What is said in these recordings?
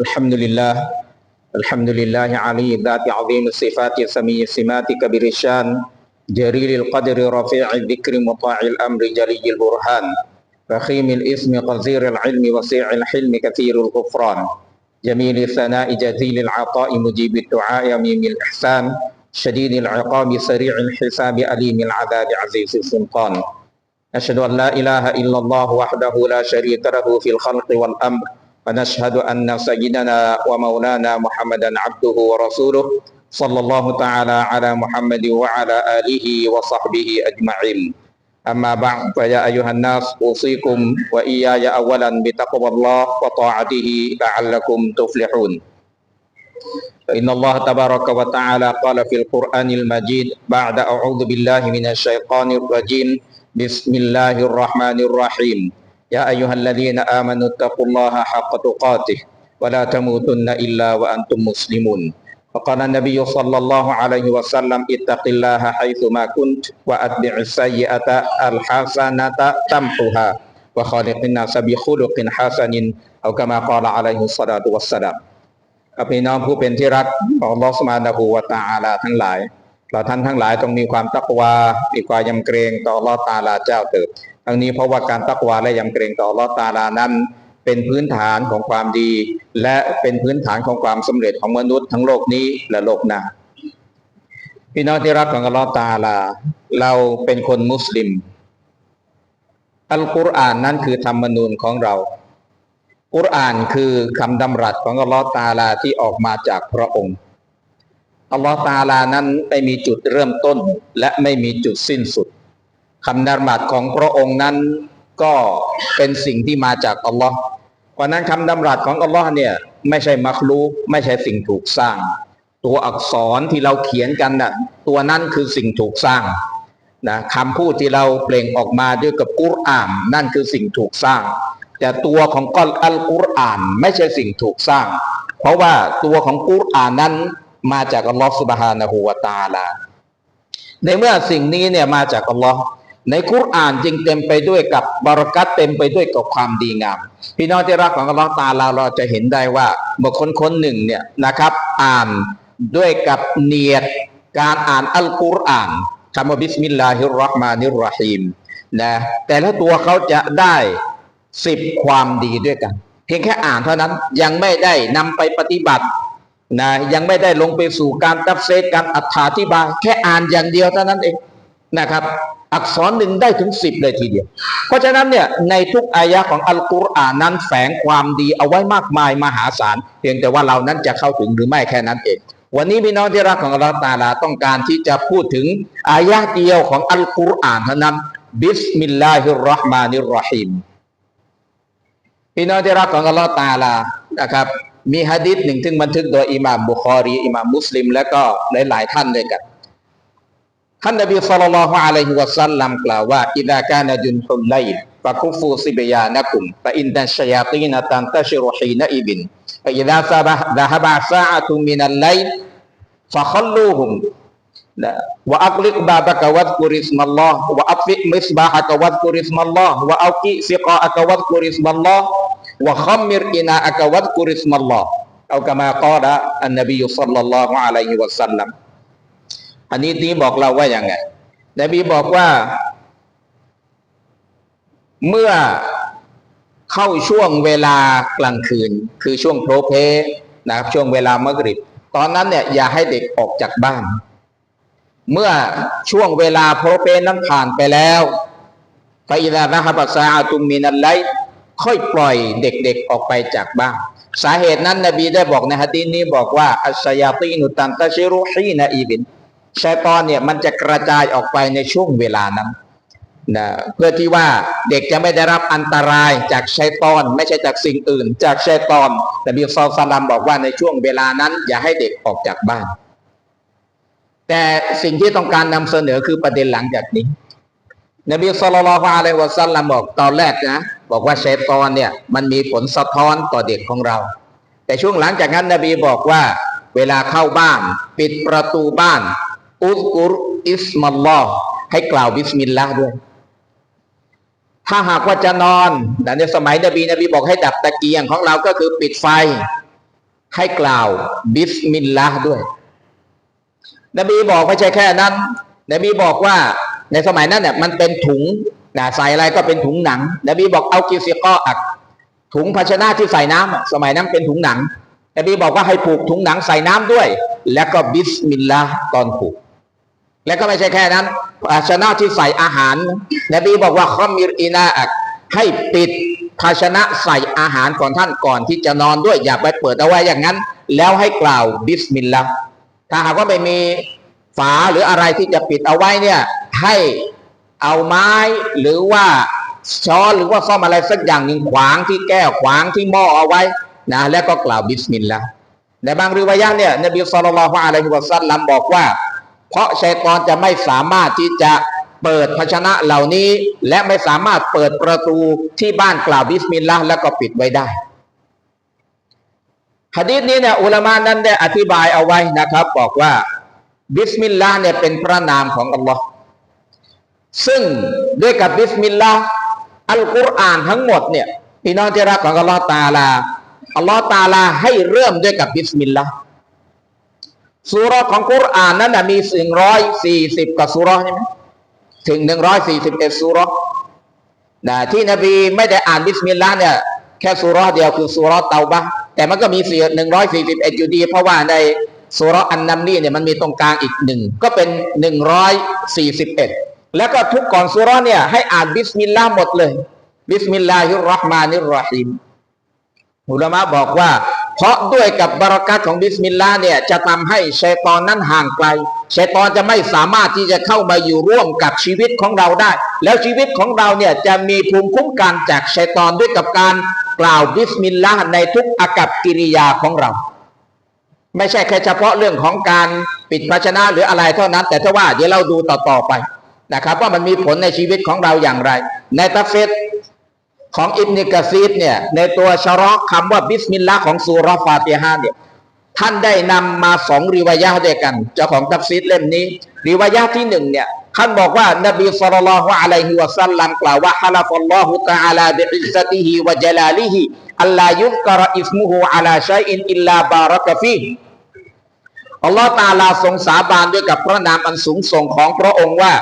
الحمد لله الحمد لله علي ذات عظيم الصفات سمي السمات كبير الشان جليل القدر رفيع الذكر مطاع الأمر جلي البرهان فخيم الاسم قصير العلم وسيع الحلم كثير الغفران جميل الثناء جزيل العطاء مجيب الدعاء يميم الإحسان شديد العقاب سريع الحساب أليم العذاب عزيز السلطان أشهد أن لا إله إلا الله وحده لا شريك له في الخلق والأمر ونشهد أن سيدنا ومولانا محمدا عبده ورسوله صلى الله تعالى على محمد وعلى آله وصحبه أجمعين. أما بعد فيا أيها الناس أوصيكم وإياي أولا بتقوى الله وطاعته لعلكم تفلحون. فإن الله تبارك وتعالى قال في القرآن المجيد بعد أعوذ بالله من الشيطان الرجيم. بسم الله الرحمن الرحيم. يا أيها الذين آمنوا اتقوا الله حق تقاته ولا تموتن إلا وأنتم مسلمون وقال النبي صلى الله عليه وسلم اتق الله حيثما كنت وأتبع السيئة الحسنة تمحها وخالق الناس بخلق حسن أو كما قال عليه الصلاة والسلام กับพี่น้องผู้เป็นที่รักของอัลลอฮฺสุบฮานะฮูวะตะอาลาทั้งหลาย เราท่านทั้งหลายต้องมีความตักวา มีความยำเกรงต่อลอตาอาลาเจ้าเถิดทั้งนี้เพราะว่าการตักวาและยำเกรงต่อลอตาอาลานั้น เป็นพื้นฐานของความดี และเป็นพื้นฐานของความสำเร็จของมนุษย์ทั้งโลกนี้และโลกหน้าพี่น้องที่รักของอัลลอฮฺตาอาลา เราเป็นคนมุสลิม อัลกุรอานนั้นคือธรรมนูญของเรา กุรอานคือคำดำรัสของอัลลอฮฺตาลาที่ออกมาจากพระองค์ อัลลอฮฺตาลานั้นไม่มีจุดเริ่มต้นและไม่มีจุดสิ้นสุดคำดำรัสของพระองค์นั้นก็เป็นสิ่งที่มาจากอัลลอฮ์เพราะนั้นคำดำรัสของอัลลอฮ์เนี่ยไม่ใช่มักลูไม่ใช่สิ่งถูกสร้าง ตัวอักษรที่เราเขียนกันน่ะตัวนั้นคือสิ่งถูกสร้างนะคำพูดที่เราเปล่งออกมาด้วยกับกุรอานนั่นคือสิ่งถูกสร้าง แต่ตัวของกอลอัลกุรอานไม่ใช่สิ่งถูกสร้าง เพราะว่าตัวของกุรอานนั้น มาจากอัลลอฮฺสุบฮานะฮูวะตาลา ในเมื่อสิ่งนี้เนี่ยมาจากอัลลอฮ์ในคุรานจึงเต็มไปด้วยกับบารักัตเต็มไปด้วยกับความดีงาม พี่น้องที่รักของอัลลอฮ์ตาลาเราจะเห็นได้ว่าเมื่อคนคนหนึ่งเนี่ยนะครับ อ่านด้วยกับเนียดการอ่านอัลกุรอานคำว่าบิสมิลลาฮิรราะห์มานิรราะฮีมนะแต่ละตัวเขาจะได้สิบความดีด้วยกัน เพียงแค่อ่านเท่านั้นยังไม่ได้นำไปปฏิบัติ นะยังไม่ได้ลงไปสู่การตัฟเซกการอธิบาย แค่อ่านอย่างเดียวเท่านั้นเองนะครับ อักษรหนึ่งได้ถึงสิบเลยทีเดียว เพราะฉะนั้นเนี่ยในทุกอายะของอัลกุรอานนั้นแฝงความดีเอาไว้มากมายมหาศาลเพียงแต่ว่าเรานั้นจะเข้าถึงหรือไม่แค่นั้นเอง วันนี้พี่น้องที่รักของอัลลอฮฺตาลาต้องการที่จะพูดถึงอายะเดียวของอัลกุรอานเท่านั้นบิสมิลลาฮิรราะห์มานิรราะฮีมพี่น้องที่รักของอัลลอฮฺตาลานะครับ มีฮะดิษหนึ่งซึ่งบันทึกโดยอิหม่ามบุคอรีอิหม่ามมุสลิม และก็หลาย ๆ ท่านด้วยกันท่านนบีศ็อลลัลลอฮุอะลัยฮิวะซัลลัมกล่าวว่าอิดะกานะจุนฮุลไลลฟะคุฟูซิบยานะกุมฟะอินนัชชัยาตีนตันตะชิรุฮีนะอิบินฟะอิดะซะบะดะฮะบะซาอะตุมินัลไลลฟะคัลลูฮุม wa aqliq babaka wadhkur ismallah wa afi misbahaka wadhkur ismallah wa auqi siqaaka wadhkur ismallah wa khammir ina'aka wadhkur ismallah เอากามา qala อันนบีศ็อลลัลลอฮุอะลัยฮิวะซัลลัมอันนี้นี้บอกเราว่าอย่างไงนบีบอกว่า เมื่อเข้าช่วงเวลากลางคืน คือช่วงโพรเพนะครับ ช่วงเวลามะกริบ ตอนนั้นเนี่ยอย่าให้เด็กออกจากบ้าน เมื่อช่วงเวลาโพรเพนั้นผ่านไปแล้วฟาอิดานะฮับซาอาตุมมินัลไล ค่อยปล่อยเด็กๆออกไปจากบ้านสาเหตุนั้นนบีได้บอกในฮะดีนี้บอกว่าอัชยาตีนุตันตะชิรุฮีนะอีบินชัยตอนเนี่ยมันจะกระจายออกไปในช่วงเวลานั้นนะเพื่อที่ว่าเด็กจะไม่ได้รับอันตรายจากชัยตอน ไม่ใช่จากสิ่งอื่น จากชัยตอนนบีซอลสลัมบอกว่าในช่วงเวลานั้น อย่าให้เด็กออกจากบ้าน แต่สิ่งที่ต้องการนำเสนอคือประเด็นหลังจากนี้ นบีสุลต่านละอะลัยวะซัลลัมบอกตอนแรกนะ บอกว่าชัยตอนเนี่ยมันมีผลสะท้อนต่อเด็กของเรา แต่ช่วงหลังจากนั้นนบีบอกว่า เวลาเข้าบ้าน ปิดประตูบ้านอุสกุรอิสมัลลอให้กล่าวบิสมิลลาห์ด้วย ถ้าหากว่าจะนอนแต่ในสมัยนบีนบีบอกให้ดับตะเกียงของเราก็คือปิดไฟ ให้กล่าวบิสมิลลาห์ด้วย นบีบอกไม่ใช่แค่นั้น นบีบอกว่าในสมัยนั้นเนี่ยมันเป็นถุง นะใส่อะไรก็เป็นถุงหนังนบีบอกเอากิซิกออักถุงภาชนะที่ใส่น้ำอะสมัยนั้นเป็นถุงหนังนบีบอกว่าให้ผูกถุงหนังใส่น้ำด้วย แล้วก็บิสมิลลาห์ตอนผูก แล้วก็ไม่ใช่แค่นั้น ภาชนะที่ใส่อาหาร นบีบอกว่าคอมิรอีนาอักให้ปิดภาชนะใส่อาหารของท่านก่อนที่จะนอนด้วยอย่าไปเปิดเอาไว้อย่างนั้น แล้วให้กล่าวบิสมิลลาห์ถ้าหากว่าไม่มีฝาหรืออะไรที่จะปิดเอาไว้เนี่ยให้ เอาไม้หรือว่าช้อนหรือว่าซ่อมอะไรสักอย่างหนึ่งขวางที่แก้วขวางที่หม้อเอาไว้นะแล้วก็กล่าวบิสมิลลาห์ในบางริวายะเนี่ยนบีสุลต่านละฮ์อะลัยฮิวะซัลลัมบอกว่า เพราะชัยตอนจะไม่สามารถที่จะเปิดภาชนะเหล่านี้ และไม่สามารถเปิดประตูที่บ้านกล่าวบิสมิลลาห์แล้วก็ปิดไว้ได้หะดีษนี้เนี่ยอุลามานั้นได้อธิบายเอาไว้นะครับ บอกว่าบิสมิลลาห์เนี่ยเป็นพระนามของอัลลอฮ์ ซึ่งด้วยกับบิสมิลลาห์อัลกุรอานทั้งหมดเนี่ยพี่น้องที่รักของอัลลอฮ์ตาลาอัลลอฮ์ตาลาให้เริ่มด้วยกับบิสมิลลาห์สุราะห์ของกุรอานนั้นนะมีสิ่งร้อยสี่สิบกว่าสุรใช่ไหมถึงหนึ่งร้อยสี่สิบเอ็ดสุรนะที่นบีไม่ได้อ่านบิสมิลลาห์เนี่ยแค่สุรเดียวคือสุรเตาบะแต่มันก็มีเสียหนึ่งร้อยสี่สิบเอ็ดอยู่ดี เพราะว่าในสุรอันนัมลีเนี่ยมันมีตรงกลางอีกหนึ่งก็เป็นหนึ่งร้อยสี่สิบเอ็ด แล้วก็ทุกก่อนสุราะห์เนี่ย ให้อ่านบิสมิลลาห์หมดเลย บิสมิลลาฮิรราะห์มานิรราะฮีมอุลามะบอกว่า เพราะด้วยกับบารักัตของบิสมิลลาห์เนี่ย จะทำให้ชัยตอนนั้นห่างไกลชัยตอนจะไม่สามารถที่จะเข้ามาอยู่ร่วมกับชีวิตของเราได้ แล้วชีวิตของเราเนี่ยจะมีภูมิคุ้มกันจากชัยตอนด้วยกับการกล่าวบิสมิลลาห์ในทุกอากับกิริยาของเรา ไม่ใช่แค่เฉพาะเรื่องของการปิดภาชนะหรืออะไรเท่านั้น แต่ถ้าว่าเดี๋ยวเราดูต่อๆไป นะครับ ว่ามันมีผลในชีวิตของเราอย่างไร ในตัฟเฟตของอิบนิกะซีดเนี่ย ในตัวชะรอคำว่าบิสมิลลาห์ของซูรฟาติฮะห์เนี่ยท่านได้นำมาสองริวายะด้วยกัน เจ้าของตัฟซีดเล่มนี้ ริวายะที่หนึ่งเนี่ยท่านบอกว่านบีศ็อลลัลลอฮุอะลัยฮิวะซัลลัมกล่าวว่าฮะลาฟัลลอฮุตะอาลาบิอิซติฮิวะญะลาลิฮิอัลลายุซกะรอิสมุฮุอะลาชัยอินอิลลาบารักฟีอัลลอฮ์ตาลาทรงสาบานด้วยกับพระนามอันสูงส่งของพระองค์ว่า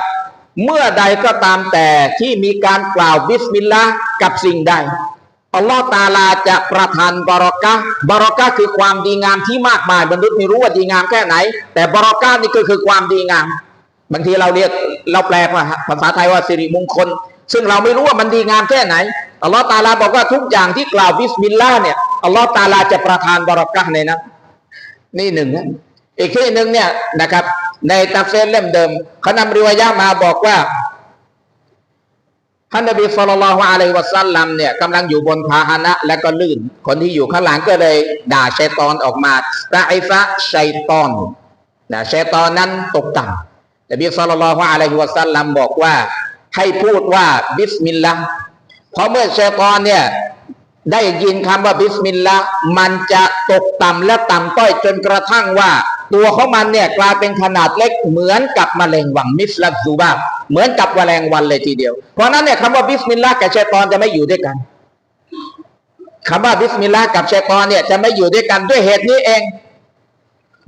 เมื่อใดก็ตามแต่ที่มีการกล่าวบิสมิลลาห์กับสิ่งใดอัลลอฮ์ตาลาจะประทานบารอกะบารอกะคือความดีงามที่มากมายมนุษย์ไม่รู้ว่าดีงามแค่ไหน แต่บารอกะนี่ก็คือความดีงาม บางทีเราเรียกเราแปลภาษาไทยว่าสิริมงคล ซึ่งเราไม่รู้ว่ามันดีงามแค่ไหนอัลลอฮ์ตาลาบอกว่าทุกอย่างที่กล่าวบิสมิลลาห์เนี่ยอัลลอฮ์ตาลาจะประทานบารอกะในนั้นนี่หนึ่งนะอีกที่หนึ่งเนี่ยนะครับ ในตัฟเซรเล่มเดิมเขานำริวายะมาบอกว่าท่านนบีสุลต่านละฮ์อะลัยฮิวะซัลลัมเนี่ยกำลังอยู่บนพาหนะและก็ลื่น คนที่อยู่ข้างหลังก็เลย ด่าชัยตอนออกมาตะไอฟะชัยตอนนะชัยตอนนั้นตกต่ำนบีสุลต่านละฮ์อะลัยฮิวะซัลลัมบอกว่า ให้พูดว่าบิสมิลลาห์เพราะเมื่อชัยตอนเนี่ยได้ยินคำว่าบิสมิลลาห์มันจะตกต่ำและต่ำต้อยจนกระทั่งว่า ตัวของมันเนี่ยกลายเป็นขนาดเล็กเหมือนกับแมลงวันมิสลัซูบาเหมือนกับแมลงวันเลยทีเดียว เพราะนั้นเนี่ยคำว่าบิสมิลลาห์กับชัยตอนจะไม่อยู่ด้วยกันคำว่าบิสมิลลาห์กับชัยตอนเนี่ยจะไม่อยู่ด้วยกันด้วยเหตุนี้เอง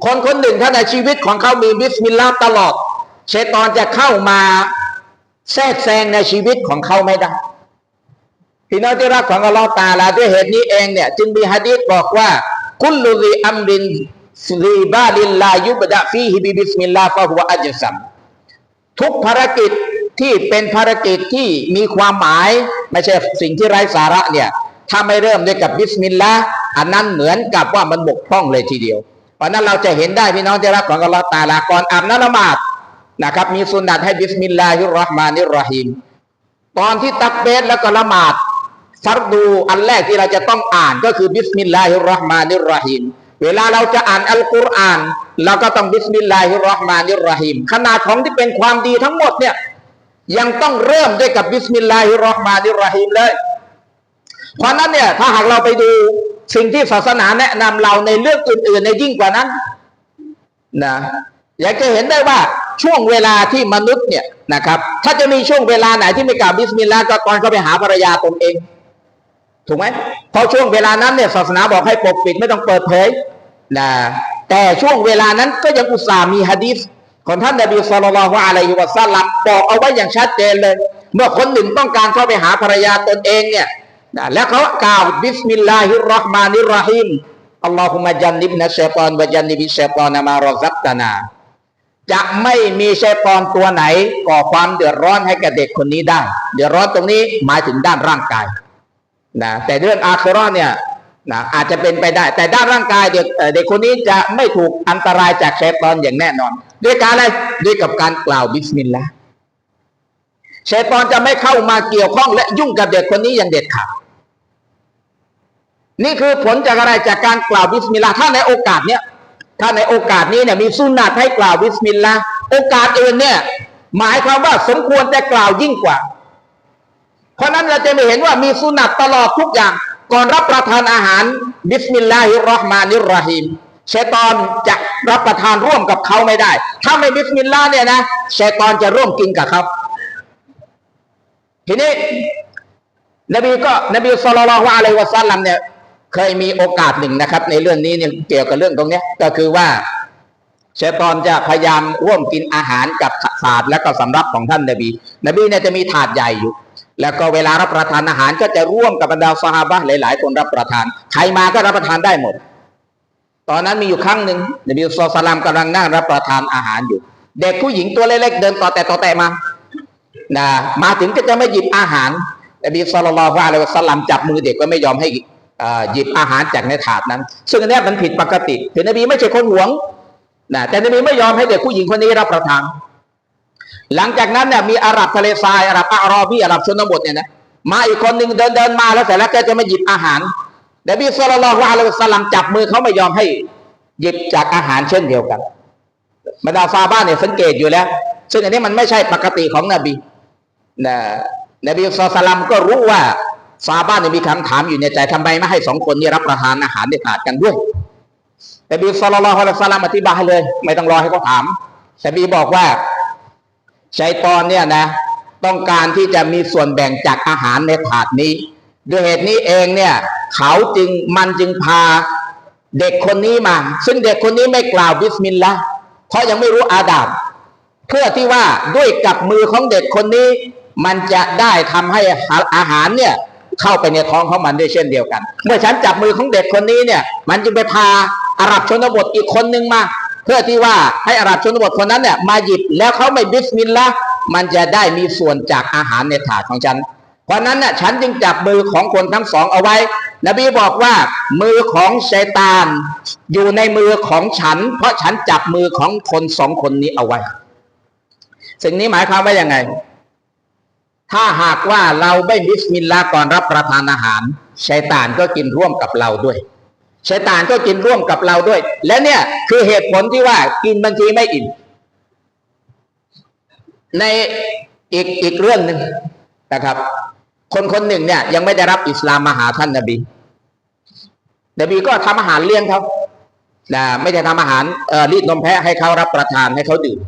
คนคนหนึ่งถ้าในชีวิตของเขามีบิสมิลลาห์ตลอดชัยตอนจะเข้ามาแทรกแซงในชีวิตของเขาไม่ได้พี่น้องที่รักของอัลลอฮ์ตาลาด้วยเหตุนี้เองเนี่ย จึงมีฮะดีษบอกว่าคุลลุลีอัมริน ซีบาลิลลายุบดะฟีฮิบิบิสมิลลาฟะฮุวะอัจซัมทุกภารกิจที่เป็นภารกิจที่มีความหมาย ไม่ใช่สิ่งที่ไร้สาระเนี่ย ถ้าไม่เริ่มด้วยกับบิสมิลลาห์อันนั้นเหมือนกับว่ามันบกพร่องเลยทีเดียว เพราะนั้นเราจะเห็นได้พี่น้องที่รักของอัลลอฮ์ตาลาก่อนอาบน้ำละหมาดนะครับ มีสุนนะให้บิสมิลลาฮิรราะห์มานิรเราะฮีมตอนที่ตักเบสแล้วก็ละหมาดฟัรดูอันแรกที่เราจะต้องอ่านก็คือบิสมิลลาฮิรราะห์มานิรเราะฮีม เวลาเราจะอ่านอัลกุรอานเราก็ต้องบิสมิลลาฮิรราะห์มานิรราะฮีมขนาดของที่เป็นความดีทั้งหมดเนี่ยยังต้องเริ่มด้วยกับบิสมิลลาฮิรราะห์มานิรราะฮีมเลย เพราะนั้นเนี่ยถ้าหากเราไปดูสิ่งที่ศาสนาแนะนำเราในเรื่องอื่นๆในยิ่งกว่านั้นนะอยากจะเห็นได้ว่าช่วงเวลาที่มนุษย์เนี่ยนะครับ ถ้าจะมีช่วงเวลาไหนที่ไม่กล่าวบิสมิลลาห์ก็ตอนเขาไปหาภรรยาตนเอง ถูกไหมเพราะช่วงเวลานั้นเนี่ยศาสนาบอกให้ปกปิดไม่ต้องเปิดเผย นะแต่ช่วงเวลานั้นก็ยังอุตส่าห์มีฮะดีษของท่านนบีสุลต่านละฮ์อะลัยฮิวะซัลลัมบอกเอาไว้อย่างชัดเจนเลย เมื่อคนหนึ่งต้องการเข้าไปหาภรรยาตนเองเนี่ยนะแล้วเขากล่าวบิสมิลลาฮิรราะห์มานิรราะฮีมอัลลอฮุมะจันนิบนะชัยตอนวะจันนิบิชัยตอนมารอซักตานา จะไม่มีชัยตอนตัวไหนก่อความเดือดร้อนให้กับเด็กคนนี้ได้ เดือดร้อนตรงนี้หมายถึงด้านร่างกายนะแต่เรื่องอาคราเนี่ย นะอาจจะเป็นไปได้ แต่ด้านร่างกายเด็กเด็กคนนี้จะไม่ถูกอันตรายจากชัยตอนอย่างแน่นอน ด้วยการอะไรด้วยกับการกล่าวบิสมิลลาห์ชัยตอนจะไม่เข้ามาเกี่ยวข้องและยุ่งกับเด็กคนนี้อย่างเด็ดขาดนี่คือผลจากอะไรจากการกล่าวบิสมิลลาห์ถ้าในโอกาสเนี้ยถ้าในโอกาสนี้เนี่ยมีสุนนะให้กล่าวบิสมิลลาห์โอกาสอื่นเนี่ย หมายความว่าสมควรแต่กล่าวยิ่งกว่า เพราะนั้นเราจะไม่เห็นว่ามีสุนัตตลอดทุกอย่าง ก่อนรับประทานอาหารบิสมิลลาฮิรราะห์มานิรราฮีมชัยตอนจะรับประทานร่วมกับเขาไม่ได้ ถ้าไม่บิสมิลลาห์เนี่ยนะชัยตอนจะร่วมกินกับเขาทีนี้นบีก็นบีสุลต่านละฮ์อะลัยฮิวะซัลลัมเนี่ยเคยมีโอกาสหนึ่งนะครับ ในเรื่องนี้เนี่ยเกี่ยวกับเรื่องตรงเนี้ยก็คือว่าชัยตอนจะพยายามร่วมกินอาหารกับถาดและก็สำรับของท่านนบี นบีเนี่ยจะมีถาดใหญ่อยู่ แล้วก็เวลารับประทานอาหารก็จะร่วมกับบรรดาซอฮาบะห์หลาย ๆ คนรับประทาน ใครมาก็รับประทานได้หมด ตอนนั้นมีอยู่ครั้งหนึ่งนบีสุลตานกำลังนั่งรับประทานอาหารอยู่ เด็กผู้หญิงตัวเล็กๆเดินต่อแต่ต่อแต่มานะมาถึงก็จะไม่หยิบอาหารนบีสุลต่านละอะลัยฮิวะสลลัมจับมือเด็กก็ไม่ยอมให้หยิบอาหารจากในถาดนั้น ซึ่งอันนี้มันผิดปกติคือนบีไม่ใช่คนหวงนะแต่นบีไม่ยอมให้เด็กผู้หญิงคนนี้รับประทาน หลังจากนั้นเนี่ยมีอาหรับทะเลทรายอาหรับอารอบีอาหรับชนบทเนี่ยนะมาอีกคนหนึ่งเดินเดินมาแล้วเสร็จแล้วแกจะมาหยิบอาหารนบีสุลต่านละอะลัยฮิวะสลัมจับมือเขาไม่ยอมให้หยิบจากอาหารเช่นเดียวกันบรรดาซาบ้านเนี่ยสังเกตอยู่แล้ว ซึ่งอันนี้มันไม่ใช่ปกติของนบีนะนบีสุลต่านก็รู้ว่าซาบ้านเนี่ยมีคำถามอยู่ในใจทำไมไม่ให้สองคนนี้รับประทานอาหารเด็ดขาดกันด้วยนบีสุลต่านละสัลลัมอธิบายเลย ไม่ต้องรอให้เขาถามนบีบอกว่า ชัยตอนเนี่ยนะ ต้องการที่จะมีส่วนแบ่งจากอาหารในถาดนี้ด้วยเหตุนี้เองเนี่ยเขาจึงมันจึงพาเด็กคนนี้มา ซึ่งเด็กคนนี้ไม่กล่าวบิสมิลลาห์เพราะยังไม่รู้อาดับเพื่อที่ว่าด้วยกับมือของเด็กคนนี้ มันจะได้ทำให้อาหารเนี่ยเข้าไปในท้องของมันด้วยเช่นเดียวกัน เมื่อฉันจับมือของเด็กคนนี้เนี่ย มันจึงไปพาอาหรับชนบทอีกคนนึงมา เพื่อที่ว่าให้อาหรับชนบทคนนั้นเนี่ยมาหยิบแล้วเขาไม่บิสมิลลามันจะได้มีส่วนจากอาหารในถาดของฉัน เพราะนั้นน่ะฉันจึงจับมือของคนทั้งสองเอาไว้ นบีบอกว่า มือของชัยตาน อยู่ในมือของฉัน เพราะฉันจับมือของคนสองคนนี้เอาไว้ สิ่งนี้หมายความว่ายังไง ถ้าหากว่าเราไม่บิสมิลลาห์ก่อนรับประทานอาหารชัยตานก็กินร่วมกับเราด้วย ชัยตานก็กินร่วมกับเราด้วย และเนี่ยคือเหตุผลที่ว่ากินบางทีไม่อิ่มในอีกอีกเรื่องหนึ่งนะครับ คนคนหนึ่งเนี่ย ยังไม่ได้รับอิสลามมาหาท่านนบีนบีก็ทำอาหารเลี้ยงเขานะไม่ได้ทำอาหารเอ่อรีดนมแพะให้เขารับประทานให้เขาดื่ม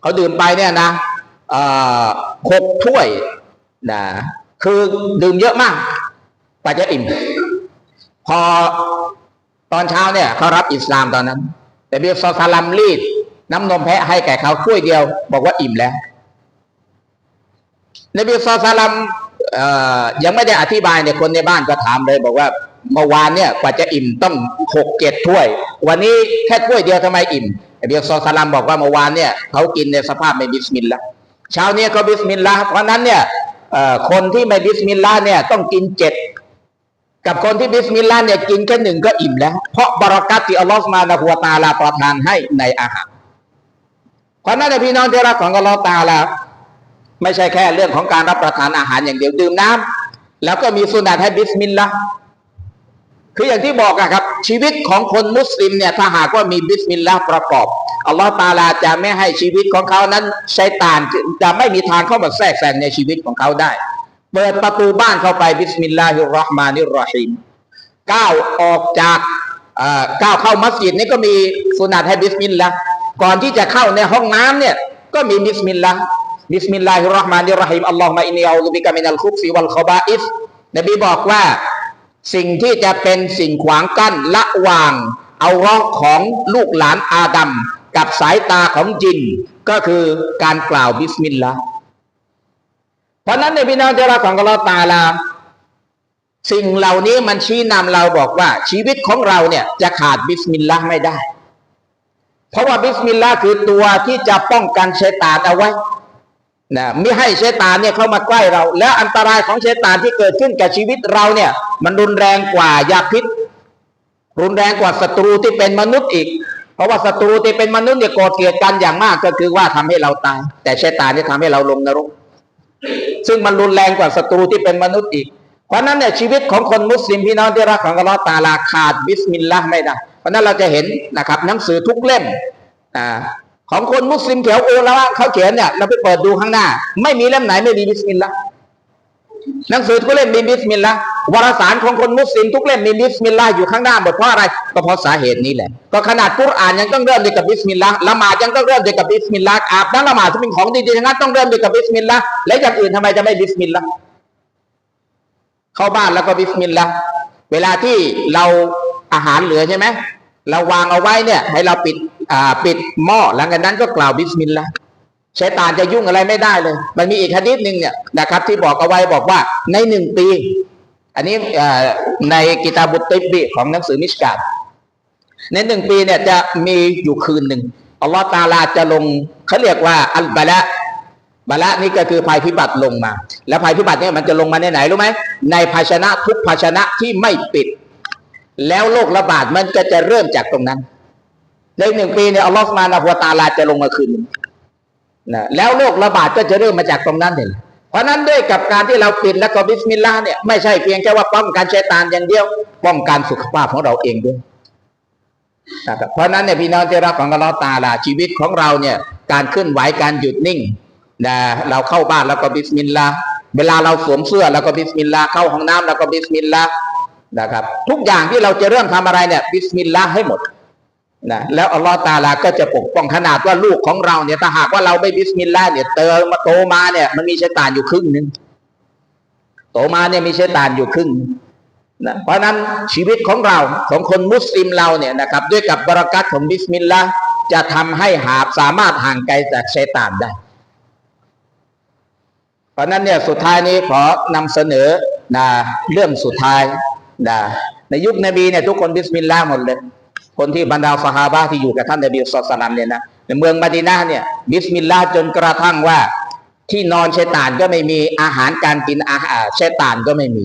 เขาดื่มไปเนี่ยนะเอ่อหกถ้วยนะคือดื่มเยอะมากกว่าจะอิ่ม พอตอนเช้าเนี่ยเขารับอิสลามตอนนั้น แต่บีซอสลัมรีดน้ำนมแพะให้แก่เขาถ้วยเดียว บอกว่าอิ่มแล้วนบีซอสลัมยังไม่ได้อธิบายเนี่ยคนในบ้านก็ถามเลย บอกว่าเมื่อวานเนี่ยกว่าจะอิ่มต้องหกเจ็ดถ้วย วันนี้แค่ถ้วยเดียวทำไมอิ่มนบียซอสลัมบอกว่าเมื่อวานเนี่ยเขากินในสภาพไม่บิสมิลลาห์เช้าเนี้เขาบิสมิลลาห์เพราะนั้นเนี่ยคนที่ไม่บิสมิลลาห์เนี่ยต้องกินเจ็ด กับคนที่บิสมิลลาห์เนี่ยกินแค่หนึ่งก็อิ่มแล้ว เพราะบารักัตที่อัลลอฮฺสุบฮานะฮูวตาลาประทานให้ในอาหารเพราะนั้นพี่น้องที่รักของอัลลอฮฺตาลาไม่ใช่แค่เรื่องของการรับประทานอาหารอย่างเดียวดื่มน้ำแล้วก็มีสุนัตให้บิสมิลลาห์คืออย่างที่บอกอะครับ ชีวิตของคนมุสลิมเนี่ยถ้าหากว่ามีบิสมิลลาห์ประกอบอัลลอฮฺตาลาจะไม่ให้ชีวิตของเขานั้นใชัยตานจะไม่มีทางเข้ามาแทรกแซงในชีวิตของเขาได้ เปิดประตูบ้านเข้าไปบิสมิลลาฮิรราะห์มานิรราะฮีมก้าวออกจากก้าวเข้ามัสยิดนี่ก็มีสุนัตให้บิสมิลลาห์ก่อนที่จะเข้าในห้องน้ำเนี่ยก็มีบิสมิลลาห์บิสมิลลาฮิรราะห์มานิรราะฮีมอัลลอฮุมะอินนีอาอูซุบิกะมินัลคุบซิวัลคอบาอิสนบีบอกว่าสิ่งที่จะเป็นสิ่งขวางกั้นระวางเอาร้องของลูกหลานอาดัมกับสายตาของจิน ก็คือการกล่าวบิสมิลลาห์ เพราะนั้นในพี่น้องที่รักของอัลลอฮฺตาลา สิ่งเหล่านี้มันชี้นำเราบอกว่า ชีวิตของเราเนี่ยจะขาดบิสมิลลาห์ไม่ได้ เพราะว่าบิสมิลลาห์คือตัวที่จะป้องกันเชตานเอาไว้นะไม่ให้เชตานเนี่ยเข้ามาใกล้เรา แล้วอันตรายของเชตานที่เกิดขึ้นกับชีวิตเราเนี่ย มันรุนแรงกว่ายาพิษ รุนแรงกว่าศัตรูที่เป็นมนุษย์อีก เพราะว่าศัตรูที่เป็นมนุษย์เนี่ยกรธเกลียดกันอย่างมากก็คือว่าทำให้เราตาย แต่เชตานเนี่ยทำให้เราลงนรก ซึ่งมันรุนแรงกว่าศัตรูที่เป็นมนุษย์อีก เพราะนั้นเนี่ยชีวิตของคนมุสลิมพี่น้องที่รักของอัลลอฮ์ตาลาขาดบิสมิลลาห์ไม่ได้เพราะนั้นเราจะเห็นนะครับ หนังสือทุกเล่มอ่าของคนมุสลิมแถวโอลาวะเขาเขียนเนี่ยเราไปเปิดดูข้างหน้า ไม่มีเล่มไหนไม่มีบิสมิลลาห์ หนังสือทุกเล่มมีบิสมิลลาห์วารสารของคนมุสลิมทุกเล่มมีบิสมิลลาห์อยู่ข้างหน้าหมดเพราะอะไรก็เพราะสาเหตุนี้แหละ ก็ขนาดกุรอานยังต้องเริ่มด้วยกับบิสมิลลาห์ละหมาดยังต้องเริ่มด้วยกับบิสมิลลาห์อาบน้ำละหมาดที่เป็นของดีๆทั้งนั้นต้องเริ่มด้วยกับบิสมิลลาห์และอย่างอื่นทำไมจะไม่บิสมิลลาห์เข้าบ้านแล้วก็บิสมิลลาห์เวลาที่เราอาหารเหลือใช่ไหมเราวางเอาไว้เนี่ย ให้เราปิดอ่าปิดหม้อหลังจากนั้นก็กล่าวบิสมิลลาห์ ชัยตานจะยุ่งอะไรไม่ได้เลย มันมีอีกฮะดีหนึ่งเนี่ยนะครับ ที่บอกเอาไว้บอกว่าในหนึ่งปี อันนี้ในกิตาบุตติบิของหนังสือมิชกาดในหนึ่งปีเนี่ยจะมีอยู่คืนหนึ่งอัลลอฮ์ตาลาจะลงเขาเรียกว่าอัลบาละบาละนี่ก็คือภัยพิบัติลงมา แล้วภัยพิบัติเนี่ยมันจะลงมาในไหนรู้ไหมในภาชนะทุกภาชนะที่ไม่ปิด แล้วโรคระบาดมันก็จะเริ่มจากตรงนั้นในหนึ่งปีเนี่ยอัลลอฮฺสุบฮานะฮูวตาลาจะลงมาคืนห นะแล้วโรคระบาดก็จะเริ่มมาจากตรงนั้นเองเพราะนั้นด้วยกับการที่เราปิดแล้วก็บิสมิลลาห์เนี่ยไม่ใช่เพียงแค่ว่าป้องกันชัยตานอย่างเดียว ป้องกันสุขภาพของเราเองด้วยนะครับเพราะนั้นเนี่ยพี่น้องที่รักของอัลลอฮฺตาลาชีวิตของเราเนี่ยการเคลื่อนไหวการหยุดนิ่งนะเราเข้าบ้านแล้วก็บิสมิลลาห์เวลาเราสวมเสื้อแล้วก็บิสมิลลาห์เข้าห้องน้ำแล้วก็บิสมิลลาห์นะครับ ทุกอย่างที่เราจะเริ่มทำอะไรเนี่ยบิสมิลลาห์ให้หมด นะแล้วอัลลอฮ์ตาลาก็จะปกป้องขนาดว่าลูกของเราเนี่ยถ้าหากว่าเราไม่บิสมิลลาห์เนี่ยเติมมาโตมาเนี่ยมันมีชัยตานอยู่ครึ่งหนึ่งโตมาเนี่ยมีชัยตานอยู่ครึ่งนะเพราะนั้นชีวิตของเราของคนมุสลิมเราเนี่ยนะครับ ด้วยกับบารักัตของบิสมิลลาห์จะทำให้หาสามารถห่างไกลจากชัยตานได้ เพราะนั้นเนี่ยสุดท้ายนี้ขอนำเสนอนะเรื่องสุดท้ายนะในยุคนบีเนี่ยทุกคนบิสมิลลาห์หมดเลย คนที่บรรดาสหาบะที่อยู่กับท่านนบีสุลต่านเนี่ยนะในเมืองมะดีนะห์เนี่ยบิสมิลลาห์จนกระทั่งว่า ที่นอนชัยตานก็ไม่มีอาหารการกินอาหารชัยตานก็ไม่มี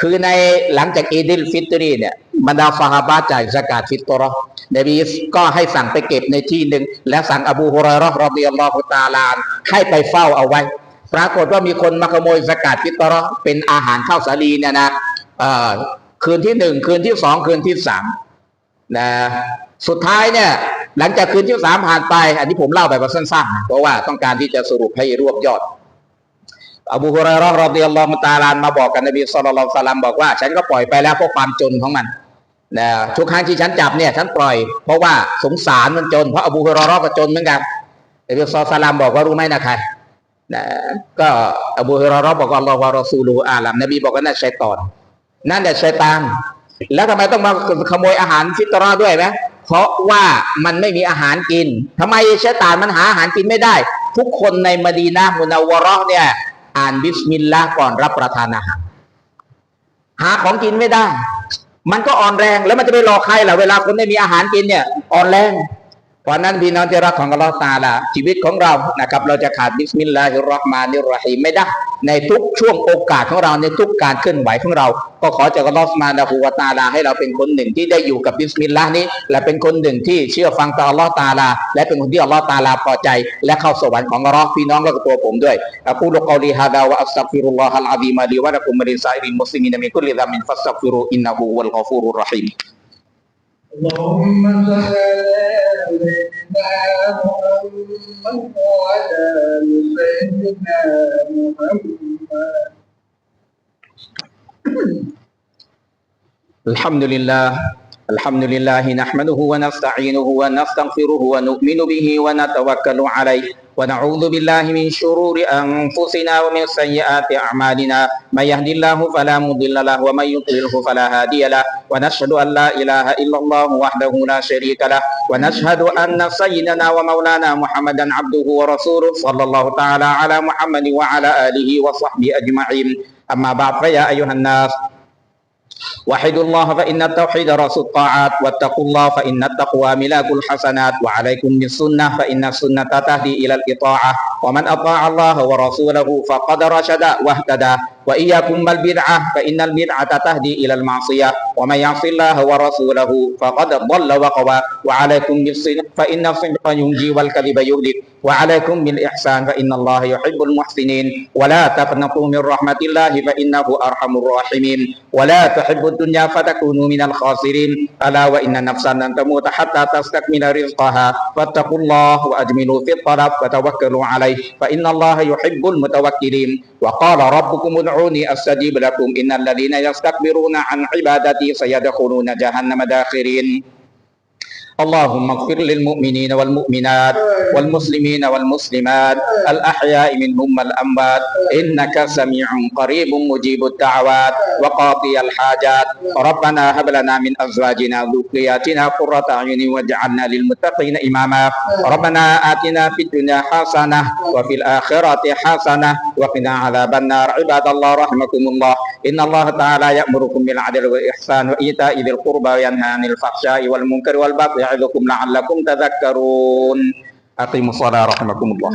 คือในหลังจากอีดิลฟิตรีเนี่ยบรรดาสหาบะจ่ายสกาดฟิตรอนบีก็ให้สั่งไปเก็บในที่หนึ่งแล้วสั่งอบูฮุรอยราะห์รอฎิยัลลอฮุตาลานให้ไปเฝ้าเอาไว้ ปรากฏว่ามีคนมาขโมยสกัดฟิตรอเป็นอาหารข้าวสาลีเนี่ยนะเอ่อคืนที่หนึ่งคืนที่สองคืนที่สาม นะสุดท้ายเนี่ยหลังจากคืนที่สามผ่านไป อันนี้ผมเล่าแบบสั้นๆ เพราะว่าต้องการที่จะสรุปให้รวบยอดอบูฮุรอยเราะห์รอฎิยัลลอฮุตาลาอันมาบอกกับนบีศ็อลลัลลอฮุลัยฮิวะซัลลัมบอกว่า ฉันก็ปล่อยไปแล้วเพราะความจนของมันนะทุกครั้งที่ฉันจับเนี่ยฉันปล่อยเพราะว่าสงสารมันจน เพราะอบูฮุรอยเราะห์ก็จนเหมือนกันนบีศ็อลลัลลอฮุลัยฮิวะซัลลัมบอกว่ารู้ไหมนะใครนะก็อบูฮุรอยเราะห์บอกว่าอัลลอฮฺวะรอซูลูอาลัมนบีบอกว่านั่นชัยตอน นั่นแหละชัยตาน แล้วทำไมต้องมาขโมยอาหารฟิตรอด้วยไหมเพราะว่ามันไม่มีอาหารกินทำไมเชตานมันหาอาหารกินไม่ได้ ทุกคนในมดีนะห์มุนาวราะห์เนี่ย อ่านบิสมิลลาห์ก่อนรับประทานอาหารหาของกินไม่ได้ มันก็อ่อนแรงแล้วมันจะไปรอใครล่ะเวลาคนไม่มีอาหารกินเนี่ย อ่อนแรงเพราะนั้นพี่น้องที่รักของอัลลอฮฺตาลาชีวิตของเรานะครับ เราจะขาดบิสมิลลาฮิรราะห์มานิรราะฮีมไม่ได้ ในทุกช่วงโอกาสของเราในทุกการเคลื่อนไหวของเรา ก็ขอจากอัลลอฮฺซุบฮานะฮูวะตาลาให้เราเป็นคนหนึ่งที่ได้อยู่กับบิสมิลลาห์นี้ และเป็นคนหนึ่งที่เชื่อฟังต่ออัลลอฮฺตาลา และเป็นคนที่อัลลอฮฺตาลาพอใจ และเข้าสวรรค์ของอัลลอฮฺพี่น้องและก็ตัวผมด้วยอะกูลุกอลีฮาดาวะอัสตัฆฟิรุลลอฮัลอะซีมะลีวะละกุมมะลิซาอิริมุสลิมีนมิกุลิซัมมินฟัสตัฆฟิรุอินนะฮูวัลกอฟูรุรรฮีม اللهم صل على الحمد لله الحمد لله نحمده ونستعينه ونستغفره ونؤمن به ونتوكل عليه. ونعوذ بالله من شرور أنفسنا ومن سيئات أعمالنا. من يهد الله فلا مضل له ومن يضلله فلا هادي له. ونشهد أن لا إله إلا الله وحده لا شريك له. ونشهد أن سيدنا ومولانا محمدا عبده ورسوله صلى الله تعالى على محمد وعلى آله وصحبه أجمعين. أما بعد فيا أيها الناس وحدوا الله فإن التوحيد رأس الطاعات واتقوا الله فإن التقوى ملاك الحسنات وعليكم بالسنة فإن السنة تهدي إلى الإطاعة. ومن أطاع الله ورسوله فقد رشد واهتدى وإياكم بالبدعة فإن البدعة تهدي إلى المعصية ومن يعص الله ورسوله فقد ضل وقوى. وعليكم بالصدق فإن الصدق ينجي والكذب يهلك وعليكم بالإحسان فإن الله يحب المحسنين. ولا تقنطوا من رحمة الله فإنه أرحم الراحمين. ولا تحبوا الدنيا فتكونوا من الخاسرين. ألا وإن نفسا لن تموت حتى تستكمل رزقها. فاتقوا الله وأجملوا في الطلب وتوكلوا عليه فإن الله يحب المتوكلين وقال ربكم ادعوني أستجيب لكم إن الذين يستكبرون عن عبادتي سيدخلون جهنم داخرين اللهم اغفر للمؤمنين والمؤمنات والمسلمين والمسلمات الأحياء منهم والأموات إنك سميع قريب مجيب الدعوات وقاضي الحاجات ربنا هب لنا من أزواجنا وذرياتنا قرة أعين واجعلنا للمتقين إماما ربنا آتنا في الدنيا حسنة وفي الآخرة حسنة وقنا عذاب النار عباد الله رحمكم الله إن الله تعالى يأمركم بالعدل والإحسان وإيتاء ذي القربى وينهى عن الفحشاء والمنكر والبغي يعظكم لعلكم تذكرون أقيموا الصلاة رحمكم الله